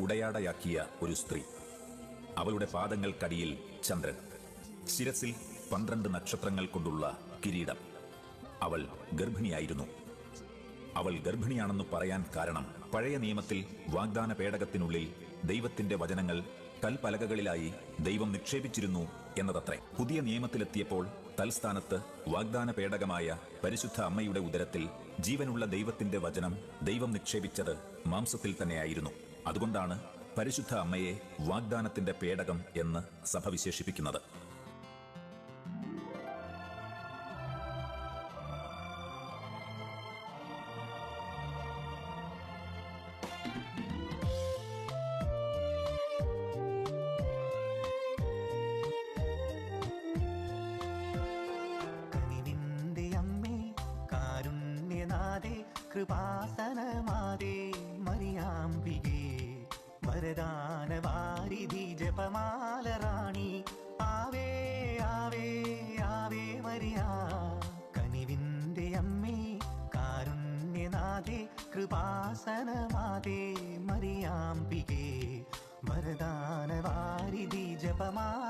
ഉടയാടയാക്കിയ ഒരു സ്ത്രീ. അവളുടെ പാദങ്ങൾക്കടിയിൽ ചന്ദ്രൻ. ശിരസിൽ പന്ത്രണ്ട് നക്ഷത്രങ്ങൾ കൊണ്ടുള്ള കിരീടം. അവൾ ഗർഭിണിയായിരുന്നു. അവൾ ഗർഭിണിയാണെന്ന് പറയാൻ കാരണം പഴയ നിയമത്തിൽ വാഗ്ദാന പേടകത്തിനുള്ളിൽ ദൈവത്തിന്റെ വചനങ്ങൾ കൽപ്പലകകളിലായി ദൈവം നിക്ഷേപിച്ചിരുന്നു എന്നതത്രേ. പുതിയ നിയമത്തിലെത്തിയപ്പോൾ തൽസ്ഥാനത്ത് വാഗ്ദാന പേടകമായ പരിശുദ്ധ അമ്മയുടെ ഉദരത്തിൽ ജീവനുള്ള ദൈവത്തിന്റെ വചനം ദൈവം നിക്ഷേപിച്ചത് മാംസത്തിൽ തന്നെയായിരുന്നു. അതുകൊണ്ടാണ് പരിശുദ്ധ അമ്മയെ വാഗ്ദാനത്തിന്റെ പേടകം എന്ന് സഭ വിശേഷിപ്പിക്കുന്നത്. കനിവിന്റെ വരദാന വാരിധി ജപമാല റാണി. ആവേ ആവേ ആവേ മരിയ. കനിവിന്റെ അമ്മേ കാരുണ്യനാഥേ കൃപാസനമാതേ വരദാന വാരിധി ജപമാല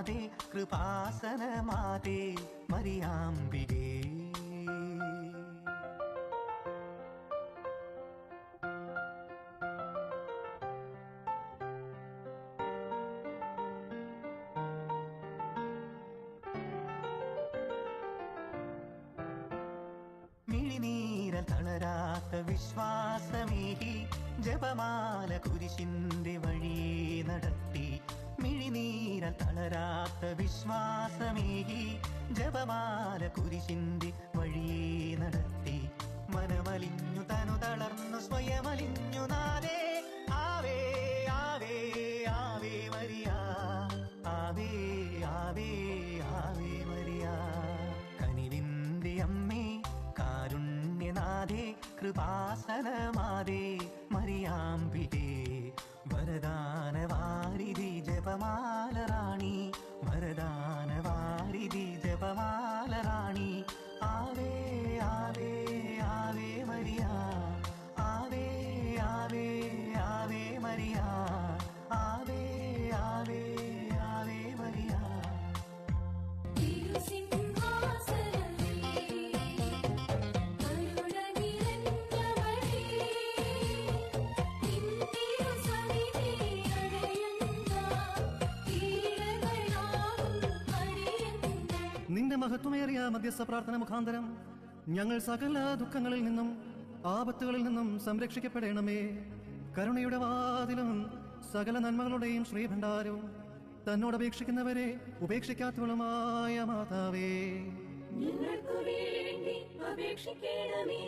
കാരുണ്യനാഥേ കൃപാസനമാതേ മരിയാംബികേ മിഴിനീരൽ തളരാത്ത വിശ്വാസമേകി ജപമാല കുരിശിന്റെ വിശ്വാസമേകി ജപമാല കുരിശിന്തി വഴിയേ നടത്തി. മനമലിഞ്ഞു തനു തളർന്നു സ്വയമലിഞ്ഞു നാദേ. ആവേ ആവേ ആവേ മരിയ. ആവേ ആവേ ആവേ മരിയ. കനിവിന്തി അമ്മേ കാരുണ്യനാഥേ കൃപാസനമാതേ മറിയാംബികേ വരദാന വാരിധി മഹത്വമേറിയ മധ്യസ്ഥ പ്രാർത്ഥന മുഖാന്തരം ഞങ്ങൾ സകല ദുഃഖങ്ങളിൽ നിന്നും ആപത്തുകളിൽ നിന്നും സംരക്ഷിക്കപ്പെടണമേ. കരുണയുടെ വാതിലും സകല നന്മകളുടെയും ശ്രീഭണ്ഡാരവും തന്നോട് അപേക്ഷിക്കുന്നവരെ ഉപേക്ഷിക്കാത്തവളുമായ മാതാവേ. ഞങ്ങൾക്ക് വേണ്ടി അപേക്ഷിക്കണമേ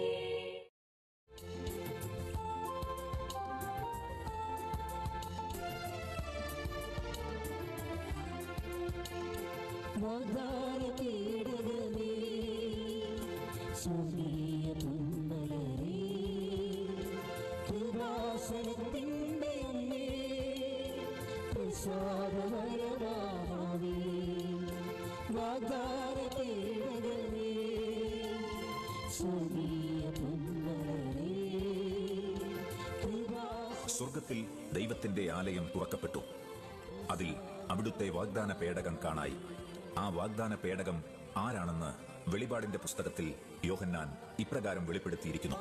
വാഗ്ദാന സ്വർഗത്തിൽ ദൈവത്തിന്റെ ആലയം തുറക്കപ്പെട്ടു. അതിൽ അവിടുത്തെ വാഗ്ദാന പേടകം കാണായി. ആ വാഗ്ദാന പേടകം ആരാണെന്ന് വെളിപാടിന്റെ പുസ്തകത്തിൽ യോഹന്നാൻ ഇപ്രകാരം വെളിപ്പെടുത്തിയിരിക്കുന്നു.